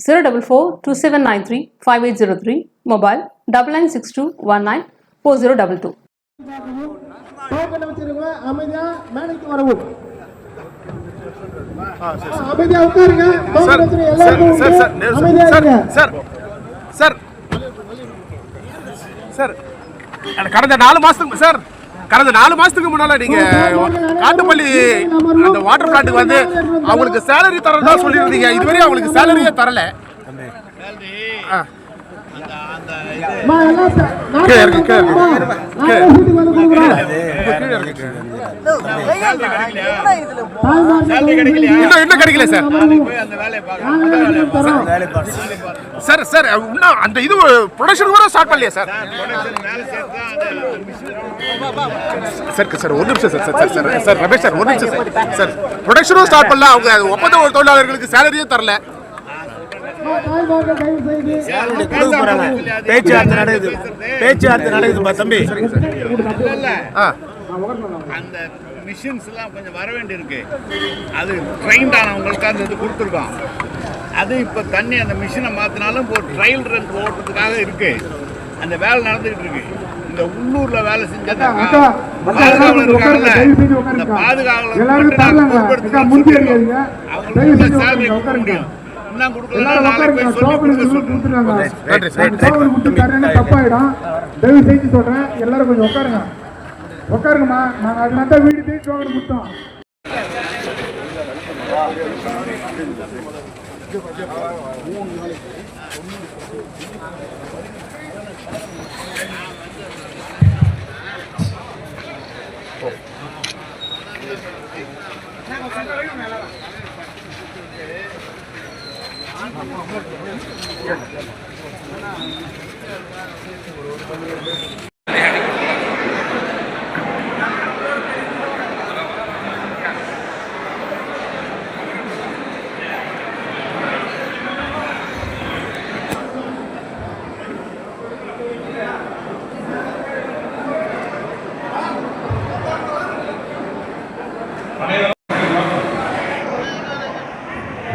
zero double four two seven nine three five eight zero three mobile double nine six two one nine four zero double two sir கடந்த நாலு மாசத்துக்கு sir கடந்த நாலு மாசத்துக்கு முன்னால நீங்க காட்டுப்பள்ளி அந்த வாட்டர் பிளான்ட்டுக்கு வந்து அவங்களுக்கு சேலரி தரதா சொல்லியிருந்தீங்க இதுவரையும் அவங்களுக்கு சேலரியே தரல கீழே இருக்கு, கீழே. இருக்கு. கீழே இருக்கு. இன்னும் இன்னும் கிடைக்கல சார். சார் சார் இன்னும் அந்த இது ப்ரொடக்ஷன் கூட ஸ்டார்ட் பண்ணலையா சார் சார் சார் ஒரு நிமிஷம் sir sir sir sir Ramesh sir ஒரு நிமிஷம் சார் சார் ப்ரொடக்ஷனும் ஸ்டார்ட் பண்ணல அவங்க ஒப்பந்த தொழிலாளர்களுக்கு சேலரியும் தரல பேச்சுவார்த்தை நடக்குது பேச்சுவார்த்தை நடக்குதுப்பா தம்பி ஆ அந்த மிஷின்ஸ் எல்லாம் கொஞ்சம் வர வேண்டியிருக்கு. அது ட்ரெயின்ட் ஆனவங்களுக்கு அந்த இது கொடுத்துருக்கோம். அது இப்போ தண்ணி அந்த மிஷினை மாற்றினாலும் இப்போ ட்ரையல் ரன் ஓட்டுறதுக்காக இருக்கு. அந்த வேலை நடந்துகிட்டு இருக்கு. இந்த உள்ளூர்ல வேலை செஞ்சது பாதுகாவலர் இருக்காங்கல்ல தயவு செஞ்சு அந்த உட்காருங்க. பாதுகாவலர். அவங்களுக்கு உட்காருங்க, கொடுக்க முடியும்? இன்னும் கொடுக்கலன்னா எல்லாரும் நாளைக்கு உட்காருங்க. போய் சொல்லி டோக்கன் கொடுக்க எதுவும் சொல்றோம் கொடுத்துட்டாங்க. நன்றி சார் டோக்கன் கொடுத்து தரேன்னு தப்பாயிடும். தயவு செஞ்சு சொல்றேன். எல்லாரும் கொஞ்சம் உட்காருங்க. உட்காருங்கம்மா நாங்கள் அது தான் வீடு தேடி டோக்கன் கொடுத்தோம்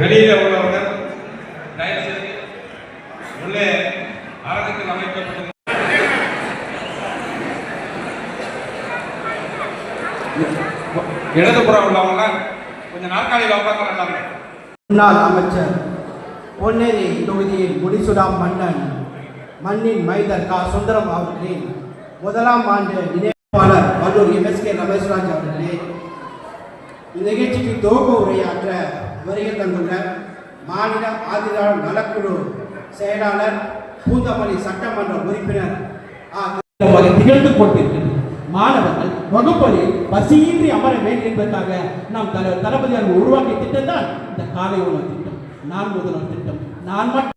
வெளியில உள்ளவர்கள் தயவுசெய்து உள்ளே அரங்கத்தில் அமைக்கப்பட்ட இடதுபுறம் உள்ளவங்க கொஞ்சம் நாற்காலியில் உட்காந்து முன்னாள் அமைச்சர் பொன்னேரி தொகுதியில் முடிசுடாம் மன்னன் மண்ணின் மைதர் கா. சுந்தரம் அவர்களின் முதலாம் ஆண்டு நினைவாளர் வல்லூர் எம்எஸ்கே ரமேஷ்ராஜ் அவர்களே இந்நிகழ்ச்சிக்கு துவக்க உரையாற்ற வருகை தந்துள்ள மாநில ஆதிரார் நலக்குழு செயலாளர் பூந்தமல்லி சட்டமன்ற உறுப்பினர் திகழ்ந்து கொண்டிருக்கிறது மாணவர்கள் வகுப்பறையில் பசியின்றி அமர வேண்டும் என்பதற்காக நாம் தல தளபதியார் உருவாக்கிய திட்டம் தான் இந்த காலை உணவு திட்டம். நான் முதல்வர் திட்டம். நான் மட்டும்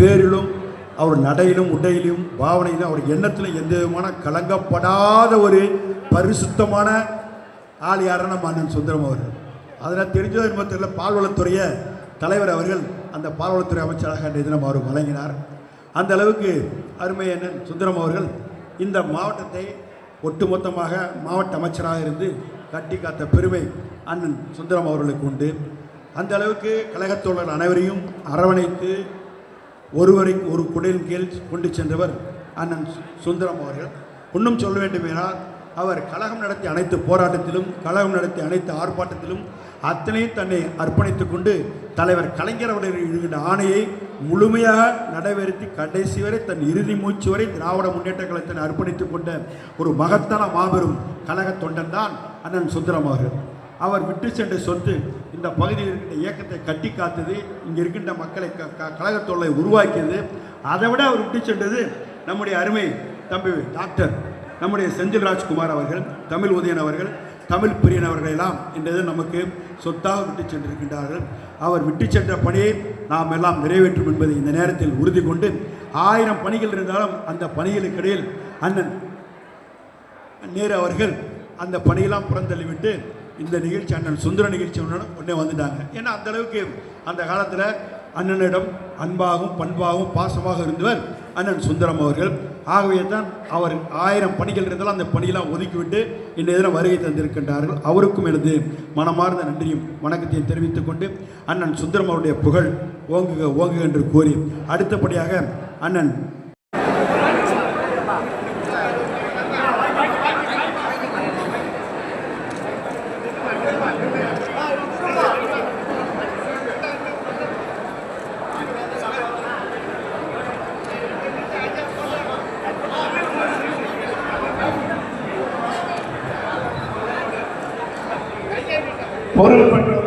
பேரிலும் அவர் நடையிலும் உடையிலும் பாவனையிலும் அவர் எண்ணத்திலும் எந்த விதமான கலங்கப்படாத ஒரு பரிசுத்தமான ஆள் யாருன்னா அண்ணன் சுந்தரம் அவர்கள். அதனால் தெரிஞ்சது என்பது தெரியல பால்வளத்துறைய தலைவர் அவர்கள் அந்த பால்வளத்துறை அமைச்சராக அன்றைய தினம் அவர் வழங்கினார். அந்த அளவுக்கு அருமை அண்ணன் சுந்தரம் அவர்கள் இந்த மாவட்டத்தை ஒட்டுமொத்தமாக மாவட்ட அமைச்சராக இருந்து கட்டி காத்த பெருமை அண்ணன் சுந்தரம் அவர்களுக்கு உண்டு. அந்த அளவுக்கு கழகத்தோழர் அனைவரையும் அரவணைத்து ஒருவரை ஒரு குடையின் கீழ் கொண்டு சென்றவர் அண்ணன் சுந்தரம் அவர்கள். இன்னும் சொல்ல வேண்டுமென்றால் அவர் கழகம் நடத்திய அனைத்து போராட்டத்திலும் கழகம் நடத்திய அனைத்து ஆர்ப்பாட்டத்திலும் அத்தனையும் தன்னை அர்ப்பணித்துக் கொண்டு தலைவர் கலைஞர் அவர்கள் ஆணையை முழுமையாக நடைபெறுத்தி கடைசி வரை தன் இறுதி மூச்சு வரை திராவிட முன்னேற்ற கழகத்தினை அர்ப்பணித்துக் கொண்ட ஒரு மகத்தான மாபெரும் கழக தொண்டன் தான் அண்ணன் சுந்தரம் அவர்கள். அவர் விட்டு சென்ற சொத்து இந்த பகுதியில் இருக்கின்ற இயக்கத்தை கட்டி காத்தது இங்கே இருக்கின்ற மக்களை க க- கழகத் தொல்லை உருவாக்கியது. அதை விட அவர் விட்டு சென்றது நம்முடைய அருமை தம்பி டாக்டர் நம்முடைய செந்தில் ராஜ்குமார் அவர்கள் தமிழ் உதயன் அவர்கள் தமிழ் பிரியன் அவர்களெல்லாம் என்றது நமக்கு சொத்தாக விட்டு சென்றிருக்கின்றார்கள். அவர் விட்டு சென்ற பணியை நாம் எல்லாம் நிறைவேற்றும் என்பதை இந்த நேரத்தில் உறுதி கொண்டு ஆயிரம் பணிகள் இருந்தாலும் அந்த பணிகளுக்கிடையில் அண்ணன் நேரு அவர்கள் அந்த பணியெல்லாம் புறந்தள்ளிவிட்டு இந்த நிகழ்ச்சி அண்ணன் சுந்தர நிகழ்ச்சி ஒன்று உடனே வந்துட்டாங்க. ஏன்னா அந்த அளவுக்கு அந்த காலத்தில் அண்ணனிடம் அன்பாகவும் பண்பாகவும் பாசமாக இருந்தவர் அண்ணன் சுந்தரம் அவர்கள். ஆகவே தான் அவர் ஆயிரம் பணிகள் இருந்தாலும் அந்த பணியெல்லாம் ஒதுக்கிவிட்டு இன்றைய தினம் வருகை தந்திருக்கின்றார்கள். அவருக்கும் எனது மனமார்ந்த நன்றியும் வணக்கத்தையும் தெரிவித்துக் கொண்டு அண்ணன் சுந்தரம் அவருடைய புகழ் ஓங்குக ஓங்குக என்று கூறி அடுத்தபடியாக அண்ணன் por.